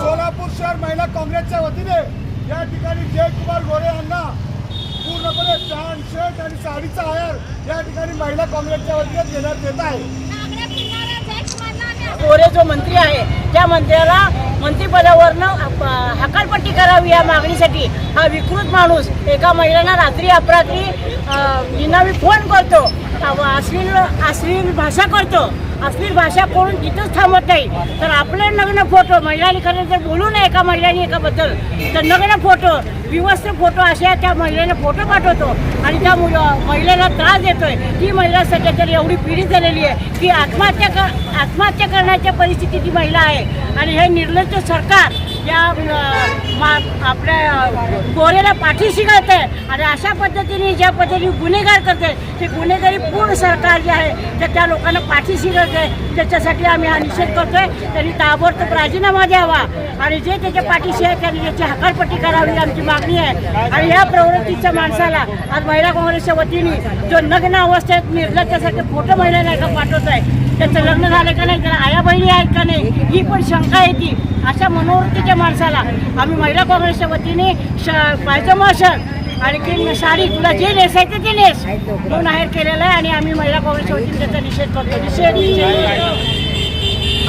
सोलापूर शहर महिला काँग्रेसच्या वतीने या ठिकाणी जयकुमार गोरे यांना पूर्णपणे पॅन्ट शर्ट आणि साडीचा आयर या ठिकाणी महिला काँग्रेसच्या वतीने देण्यात येत आहे. गोरे जो मंत्री आहे त्या मंत्र्याला मंत्रिपदावरनं हकालपट्टी करावी या मागणीसाठी हा विकृत माणूस एका महिलांना रात्री अपरात्री निनावी फोन करतो. अश्लील अश्लील भाषा करतो. अश्लील भाषा करून तिथंच थांबत नाही. तर आपले नग्न फोटो महिलांनी खरं जर बोलू नये एका महिलांनी एकाबद्दल. तर नग्न फोटो विवस्त्र फोटो अशा त्या महिलेने फोटो पाठवतो. आणि त्या मुल महिलेला त्रास देतोय. ती महिला सध्या तरी एवढी पीडित झालेली आहे की आत्महत्या कर आत्महत्या करण्याच्या परिस्थिती ती महिला आहे. आणि हे निर्लज्ज सरकार या आपल्या गोरेला पाठीशी शिकवते आणि अशा पद्धतीने ज्या पद्धतीने गुन्हेगार करते ते गुन्हेगारी पूर्ण सरकार जे आहे ते त्या लोकांना पाठीशी शिकवते त्याच्यासाठी आम्ही हा निषेध करतोय. त्यांनी ताबडतोब राजीनामा द्यावा. आणि जे त्याच्या पाठीशी आहे त्यांनी याची हकालपट्टी करावी आमची मागणी आहे. आणि या प्रवृत्तीच्या माणसाला आज महिला काँग्रेसच्या वतीने जो नग्न अवस्थेत निर्लज्जासारखे फोटो नाही एका पाठवत आहे त्याचं लग्न झालं का नाही त्याला आया बहिणी आहेत का नाही ही पण शंका येते अशा मनोवृत्तीच्या माणसाला आम्ही महिला काँग्रेसच्या वतीने श आणखी साडी तुला जे नेसायचं ते नेस. म्हणून आहेर केलेलं आहे आणि आम्ही महिला काँग्रेसच्या वतीने त्याचा निषेध करतो. निषेध निषेध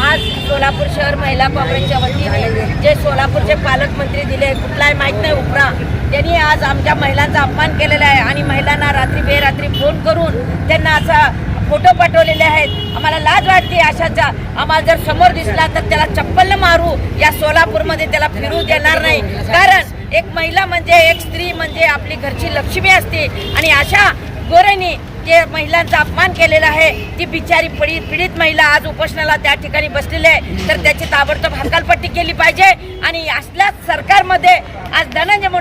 आज सोलापूर शहर महिला काँग्रेसच्या वतीने जे सोलापूरचे पालकमंत्री दिले कुठलाही माहीत नाही उपरा त्यांनी आज आमच्या महिलांचा अपमान केलेला आहे आणि महिलांना रात्री बेरात्री फोन करून त्यांना असा फोटो पाठवलेले आहेत. आम्हाला लाज वाटते अशाचा आम्हाला जर समोर दिसला तर त्याला चप्पल मारू. या सोलापूरमध्ये त्याला फिरू देणार नाही. कारण एक महिला म्हणजे एक स्त्री म्हणजे आपली घरची लक्ष्मी असते. आणि अशा गोरेनी जे महिलांचा अपमान केलेला आहे ती बिचारी पीडित पीडित महिला आज उपोषणाला त्या ठिकाणी बसलेली आहे. तर त्याची ताबडतोब हकालपट्टी केली पाहिजे. आणि असल्याच सरकारमध्ये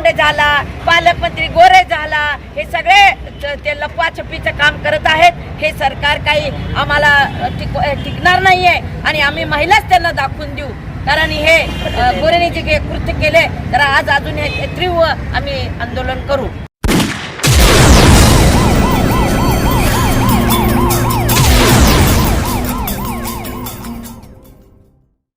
मुंडे झाला पालकमंत्री गोरे झाला हे सगळे ते लपवाछपीचं काम करत आहेत. हे सरकार काही आम्हाला टिक टिकणार नाही आहे आणि आम्ही महिलाच त्यांना दाखवून देऊ. कारण हे गोरेने जे कृत्य केले तर आज अजून हे तीव्र आम्ही आंदोलन करू.